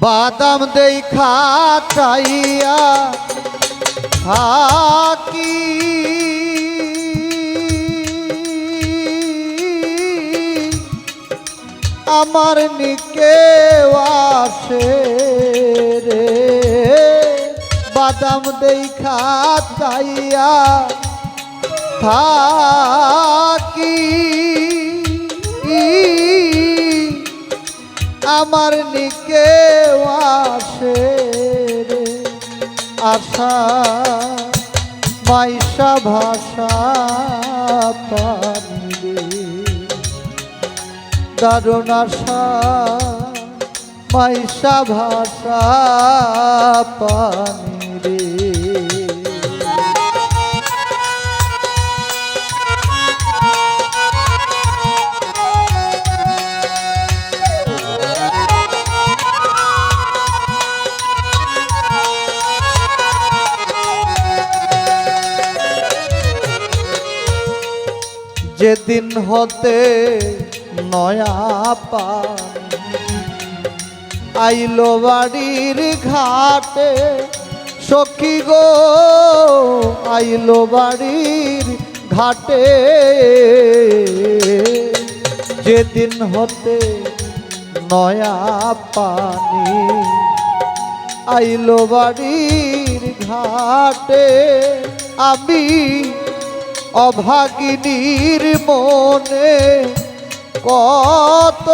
বাদাম দেই খাটাইয়া থাকি। আমার নিকে আসে রে। বাদাম দেই খাটাইয়া থাকি। আমার নিকে আসে রে আশা মাইশা ভাষা পানি রে। দারুণ আশা পয়সা ভাষা পানি যেদিন হতে নয়া পান, আইলো বাড়ির ঘাটে, সখী গো, আইলো বাড়ির ঘাটে। যেদিন হতে নয়া পানি, আইলো বাড়ির ঘাটে, আমি অভাগিনীর মনে কত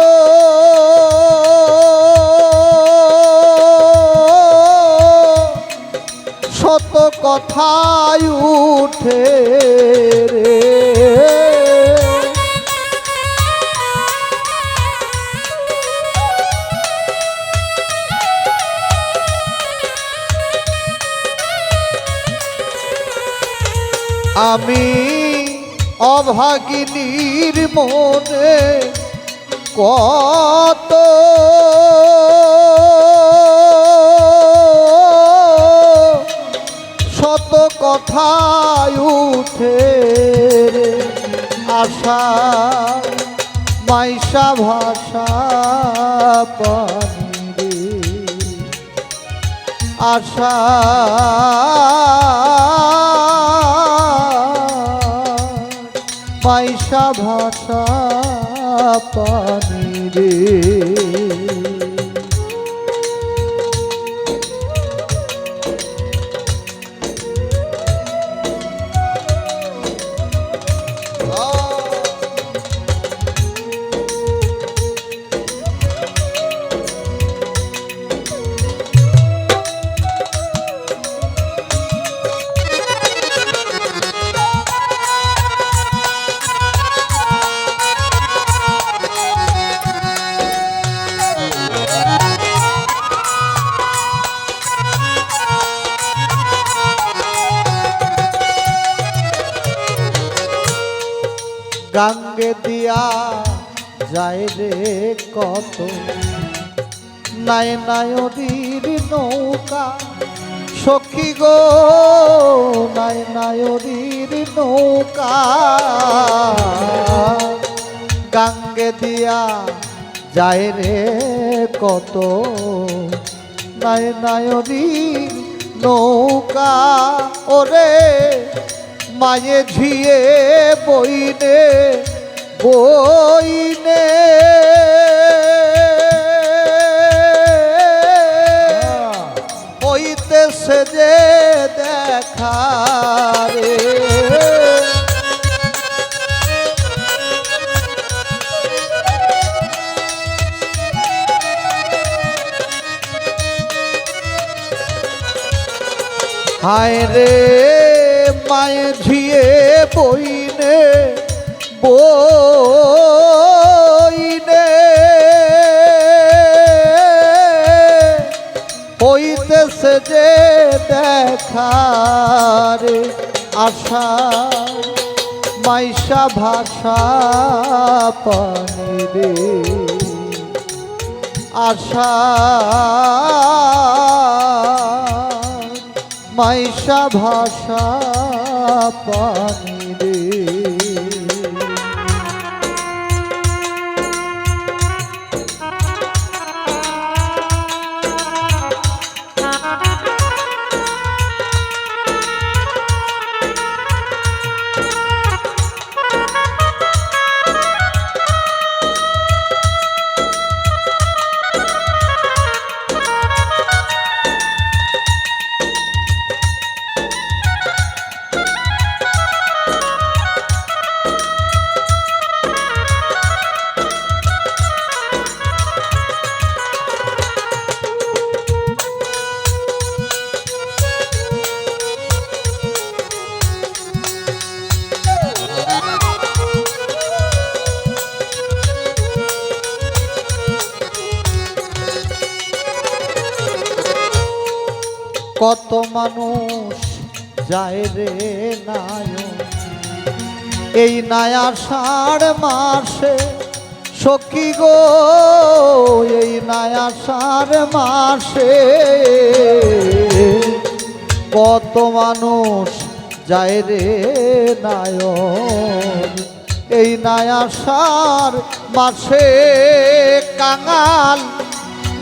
শত কথায় উঠে আমি অভাগিনীর মনে কত শত কথায় উঠে আশা মাইশা ভাষা পানি আশা মাইশা ভাষা পানি রে। গাঙ্গে দিয়া যায় রে কত? নাই নায়রীর নৌকা, সখী গো, নাই নায়রীর নৌকা। গাঙ্গে দিয়া যায় রে কত? নাই নায়রীর নৌকা, ওরে মায়ে ঝিয়ে বইনে বইনে। হইতেছে যে দেখা হায় রে। মায়ে ঝিয়ে বইনে বইনে। হইতেছে যে দেখারে আশা, মাইশা ভাষা পানি রে আশা, মাইশা ভাষা পানি কত মানুষ যায় রে নায়ক। এই নায়া ষাড় মাসে সখী গো, এই নায়া ষাড় মাসে কত মানুষ যায় রে নায়ক। এই নায়া ষাড় মাসে কাঙাল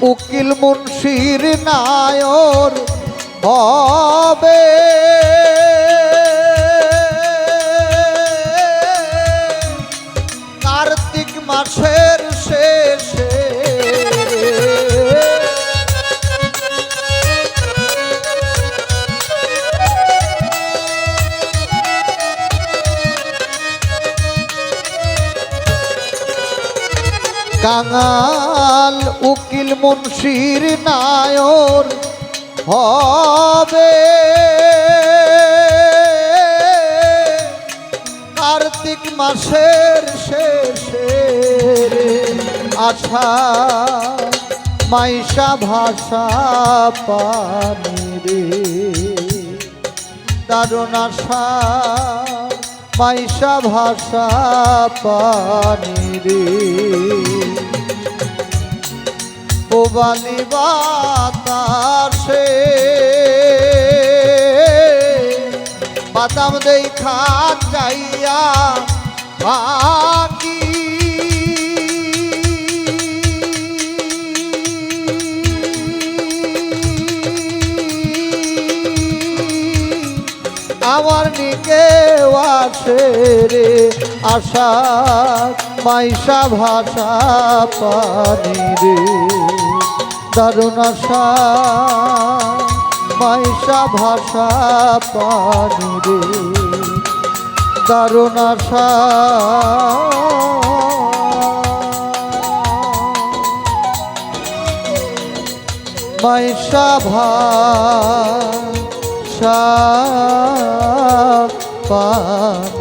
উকিল মুন্সির নায়র হবে। কার্তিক মাসের শেষে কাঙাল উকিল মুন্সির নায়র হবে। কার্তিক মাসের শেষে আশা, মাইশা ভাষা পানি রে দারুণ আশা, মাইশা ভাষা পানি রে পোবালি বাতাসে। বাদাম দেই খা যাইয়া বাকি আমার নিকে আছে রে আশা, মাইশা ভাষা পানি রে। দারুণ আশা, মাইশা ভাষা পানি রে। দারুণ আশা। মাইশা ভাষা পার